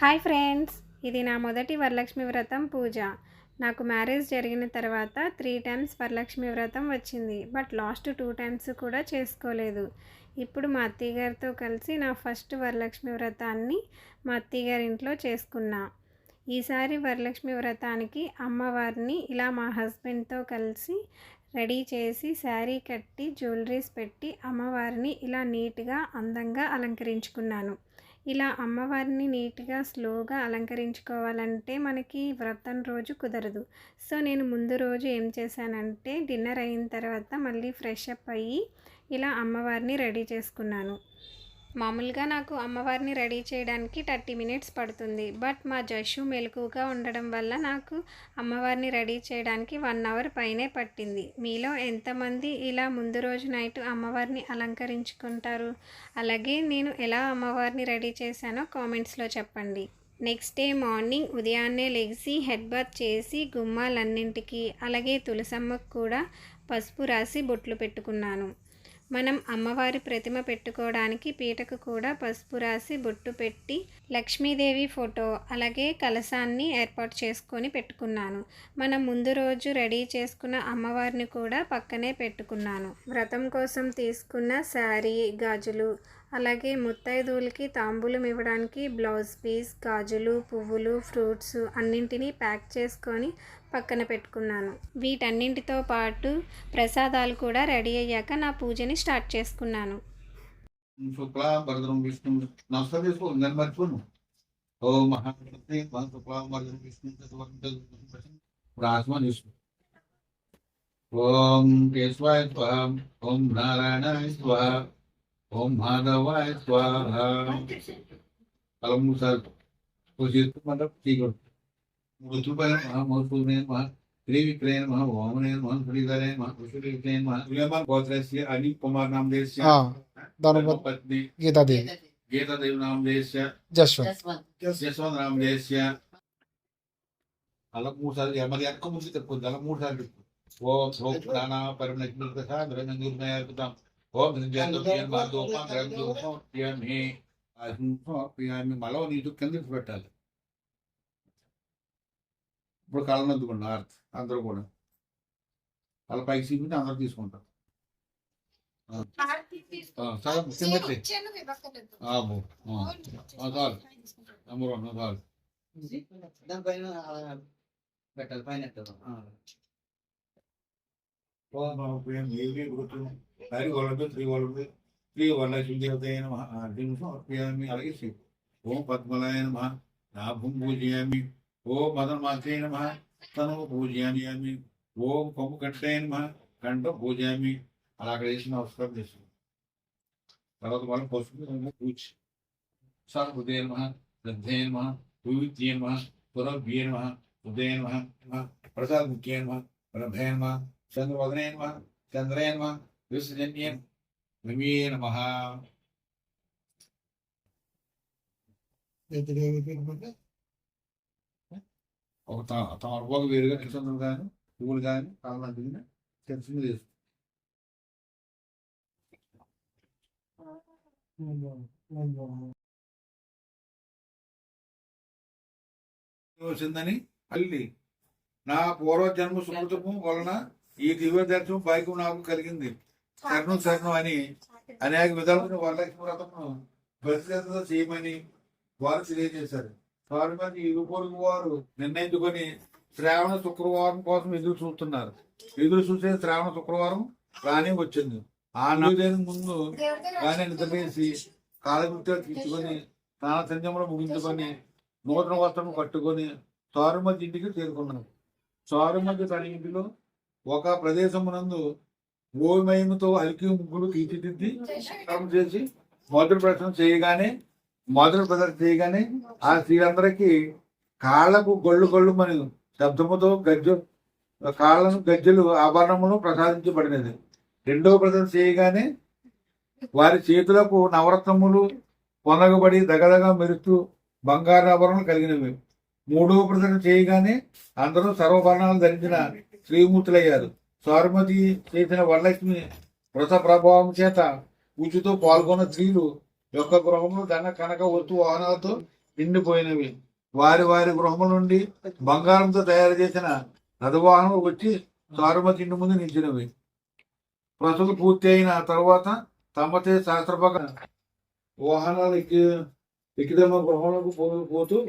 Hi friends ఇది నా మొదటి వరలక్ష్మి వ్రతం పూజ. నాకు మ్యారేజ్ జరిగిన తర్వాత త్రీ టైమ్స్ వరలక్ష్మి వ్రతం వచ్చింది బట్ లాస్ట్ టూ టైమ్స్ కూడా చేసుకోలేదు. ఇప్పుడు మా అత్తయ్య గారితో కలిసి నా ఫస్ట్ వరలక్ష్మి వ్రతాన్ని మా అత్తయ్య గారి ఇంట్లో చేసుకున్నా. ఈసారి వరలక్ష్మి వ్రతానికి అమ్మవారిని ఇలా మా హస్బెండ్తో కలిసి రెడీ చేసి శారీ కట్టి జ్యువెలరీస్ పెట్టి అమ్మవారిని ఇలా నీట్గా అందంగా అలంకరించుకున్నాను. ఇలా అమ్మవారిని నీట్గా స్లోగా అలంకరించుకోవాలంటే మనకి వ్రతం రోజు కుదరదు. సో నేను ముందు రోజు ఏం చేశానంటే డిన్నర్ అయిన తర్వాత మళ్ళీ ఫ్రెష్ అప్ అయ్యి ఇలా అమ్మవారిని రెడీ చేసుకున్నాను. మామూలుగా నాకు అమ్మవారిని రెడీ చేయడానికి థర్టీ మినిట్స్ పడుతుంది. బట్ మా జషు మెలకుగా ఉండడం వల్ల నాకు అమ్మవారిని రెడీ చేయడానికి వన్ అవర్ పైనే పట్టింది. మీలో ఎంతమంది ఇలా ముందు రోజు నైట్ అమ్మవారిని అలంకరించుకుంటారు? అలాగే నేను ఎలా అమ్మవారిని రెడీ చేశానో కామెంట్స్లో చెప్పండి. నెక్స్ట్ డే మార్నింగ్ ఉదయాన్నే లెగిసి హెడ్ బాత్ చేసి గుమ్మాలన్నింటికి అలాగే తులసమ్మకు కూడా పసుపు రాసి బొట్లు పెట్టుకున్నాను. మనం అమ్మవారి ప్రతిమ పెట్టుకోవడానికి పీటకు కూడా పసుపు రాసి బొట్టు పెట్టి లక్ష్మీదేవి ఫోటో అలాగే కలశాన్ని ఏర్పాటు చేసుకొని పెట్టుకున్నాను. మనం ముందు రోజు రెడీ చేసుకున్న అమ్మవారిని కూడా పక్కనే పెట్టుకున్నాను. వ్రతం కోసం తీసుకున్న శారీ గాజులు అలాగే ముత్తైదువులకి తాంబూలం ఇవ్వడానికి బ్లౌజ్ పీస్ గాజులు పువ్వులు ఫ్రూట్స్ అన్నింటినీ ప్యాక్ చేసుకొని పక్కన పెట్టుకున్నాను. వీటన్నింటితో పాటు ప్రసాదాలు కూడా రెడీ అయ్యాక నా పూజని స్టార్ట్ చేసుకున్నాను. ఓం కేశవాయ స్వహ ఓం నారాయణాయ స్వహ. ఓం మాధవాయ స్వాహ. అలా మూడు సార్లు పూజ చేసుకుంటే తీయకూడదు మూడు రూపాయల మహా మహత్వమైన మహా శ్రీ విక్రయణ మహా ఓమనైన మహా శ్రీధరణ మహా కృష్ణ విక్రయణ మహా విలేమ గోత్రస్య అనిల్ కుమార్ నామదేశ్య ఆ, దాని బ- పత్ని గీతాదేవి గీతాదేవి నామదేశ్య జస్వంత్. యశ్వంత్ నామదేశ్య అలా మూడు సార్లు మరి వెనక ముందు తిప్పుకుంది అలా మూడు సార్లు ఓం ఓం ప్రాణ పరిమళ ప్రసాద్ రంగూర్మయ అర్పితం ఓం ప్రియామి మళ్ళీ నీటు కింద పెట్టాలి ఇప్పుడు కళ్ళనద్దుకోండి ఆర్త్ అందరూ కూడా అలా పైకి చూపించి అందరూ తీసుకుంటారు చాలా నెంబర్ వన్ చాలు పెట్టాలి పైన ఎట్టాలి. హరి వల్లభ శ్రీ వల్లభ శ్రీ వరలక్ష్మి దేవతయ నమ ఆర్తిం సమర్పయామి అలాగే శ్రీ ఓం పద్మలాయ నమ నాభం పూజయామి ఓం మదన్మాత్రే నమ తను పూజయామి ఓం కొమ్ము కంఠయ నమ కంఠం పూజయామి అలా అక్కడ వేసి నమస్కారం చేస్తుంది తర్వాత మనం పసుపు కుంకుమ పూజ సార్ ఉదయ నమ శ్రద్ధయ నమ వివిధ్య నమ పురభ్య నమ ఉదయ నమ ప్రసాద ముఖ్య నమ ప్రభయ నమ చంద్రవదనే నమ చంద్రయ నమ విశ్వజన్య నమే నమ ఒక తమలపాకు వేరుగా నిల్చుందరు కానీ పువ్వులు కానీ కావాలంటే తెలిసింది లేదు వచ్చిందని మళ్ళీ నా పూర్వజన్మ సుకృతము వలన ఈ దివ్య దర్శనం భాగ్యం నాకు కలిగింది. శరణం శరణం అని అనేక విధాలుగా వరలక్ష్మి వ్రతమును ప్రతిష్ఠిత చేయమని వారు తెలియజేశారు. వారి మంది ఇరుపొరుగు వారు నిర్ణయించుకొని శ్రావణ శుక్రవారం కోసం ఎదురు చూస్తున్నారు. ఎదురు చూసే శ్రావణ శుక్రవారం రాని వచ్చింది. ఆ నలుగురు ముందు కానీ నిద్రలేసి కాలకృత్యాలు తీసుకొని స్నాన సంధ్యములు ముగించుకొని నూతన వస్త్రం కట్టుకొని చారుమతి ఇంటికి చేరుకున్నాను చారుమతి తన ఇంటిలో ఒక ప్రదేశమునందు ఓమయముతో అలికి ముగ్గులు తీర్చిదిద్ది చేసి మొదటి ప్రశ్న చేయగానే మొదటి ప్రదర్శన చేయగానే ఆ స్త్రీలందరికీ కాళ్ళకు గొళ్ళు గొళ్ళు మరి శబ్దముతో గజ్జ కాళ్ళను గజ్జలు ఆభరణములు ప్రసాదించబడినది. రెండవ ప్రదర్శన చేయగానే వారి చేతులకు నవరత్నములు పొనగబడి దగదగ మెరుస్తూ బంగారు ఆభరణలు కలిగినవి. మూడవ ప్రదర్శన చేయగానే అందరూ సర్వభరణాలు ధరించిన శ్రీమూర్తులయ్యారు. సారుమతి చేసిన వరలక్ష్మి వ్రత ప్రభావం చేత పూజతో పాల్గొన్న స్త్రీలు యొక్క గృహంలో ధన కనక వస్తు వాహనాలతో నిండిపోయినవి. వారి వారి గృహముల నుండి బంగారంతో తయారు చేసిన రథవాహనం వచ్చి సారుమతి ఇంటి ముందు నిలిచినవి. ప్రసలు పూర్తి అయిన తర్వాత తమతే శాస్త్రపక వాహనాలు ఎక్కి ఎక్కిదమ్మ గృహంలోకి పో- పోతూ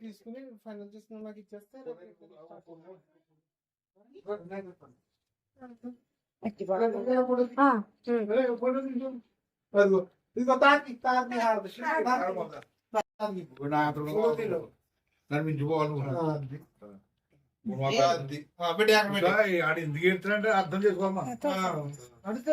తీసుకుని ఫైనల్ చేసుకుని నాకు ఇచ్చేస్తే ఎందుకు ఎడుతున్నాడంటే అర్థం చేసుకోమ్మా అడితే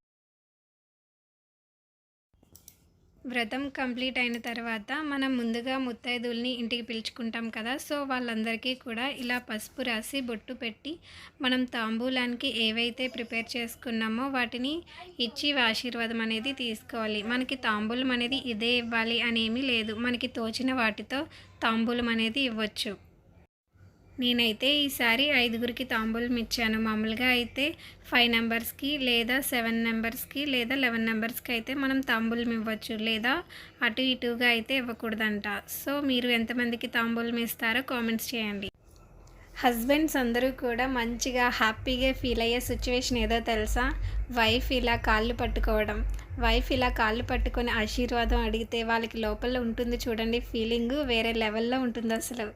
వ్రతం కంప్లీట్ అయిన తర్వాత మనం ముందుగా ముత్తైదుల్ని ఇంటికి పిలుచుకుంటాం కదా సో వాళ్ళందరికీ కూడా ఇలా పసుపు రాసి బొట్టు పెట్టి మనం తాంబూలానికి ఏవైతే ప్రిపేర్ చేసుకున్నామో వాటిని ఇచ్చి ఆశీర్వాదం అనేది తీసుకోవాలి. మనకి తాంబూలం అనేది ఇదే ఇవ్వాలి అని ఏమీ లేదు. మనకి తోచిన వాటితో తాంబూలం అనేది ఇవ్వచ్చు. నేనైతే ఈసారి ఐదుగురికి తాంబూలం ఇచ్చాను. మామూలుగా అయితే ఫైవ్ నెంబర్స్కి లేదా సెవెన్ నెంబర్స్కి లేదా లెవెన్ నెంబర్స్కి అయితే మనం తాంబూలం ఇవ్వచ్చు. లేదా అటు ఇటుగా అయితే ఇవ్వకూడదంట. సో మీరు ఎంతమందికి తాంబూలం ఇస్తారో కామెంట్స్ చేయండి. హస్బెండ్స్ అందరూ కూడా మంచిగా హ్యాపీగా ఫీల్ అయ్యే సిచ్యువేషన్ ఏదో తెలుసా? వైఫ్ ఇలా కాళ్ళు పట్టుకోవడం. వైఫ్ ఇలా కాళ్ళు పట్టుకొని ఆశీర్వాదం అడిగితే వాళ్ళకి లోపల ఉంటుంది చూడండి. ఫీలింగ్ వేరే లెవెల్లో ఉంటుంది అసలు.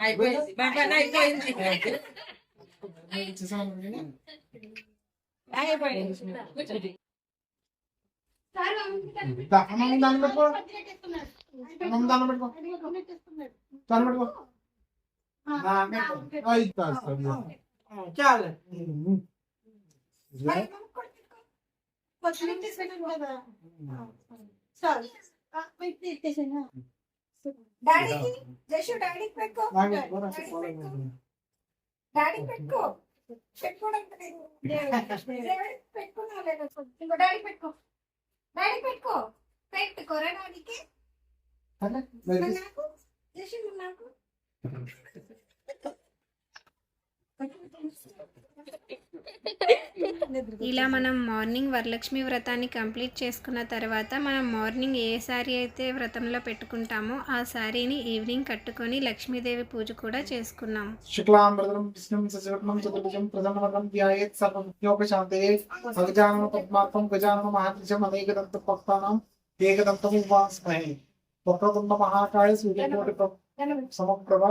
అయిపోయింది మన పని అయిపోయింది అయిపోయింది కూర్చోండి. అన్నం దాన్ని పెట్టుకో అన్నం దాన్ని పెట్టుకో దాన్ని పెట్టుకో ఐదు తాస్తాను చాలు డాడీకి జషు డాడీకి పెట్టుకో డాడీకి పెట్టుకో పెట్టుకోవడం పెట్టుకున్నా లేదా ఇంకో డాడీ పెట్టుకో డాడీ పెట్టుకో పెట్టుకోరా డాడీకి జషు నాకు ఇలా మనం మార్నింగ్ వరలక్ష్మి వ్రతాన్ని కంప్లీట్ చేసుకున్న తర్వాత మనం మార్నింగ్ ఏ శారీ అయితే వ్రతంలో పెట్టుకుంటామో ఆ శారీని ఈవినింగ్ కట్టుకొని లక్ష్మీదేవి పూజ కూడా చేసుకున్నాం. శుక్లాంబరం విష్ణుం సశివర్ణం చతుర్భుజం ప్రసన్నవదనం ధ్యాయేత్ సర్వవిఘ్నోపశాంతయే సగజానన పద్మార్కం గజానన మహాత్రిజం అనేకదంత భక్తానాం ఏకదంతం ఉపాస్మహే వక్రతుండ మహాకాయ సూర్యకోటి సమప్రభ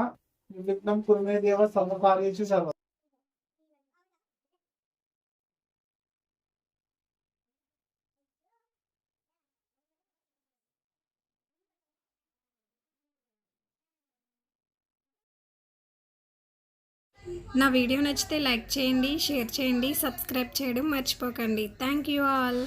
విఘ్నం కురుమే దేవ సర్వకార్యేషు సర్వ నా వీడియో నచ్చితే లైక్ చేయండి షేర్ చేయండి సబ్స్క్రైబ్ చేయడం మర్చిపోకండి. Thank you all.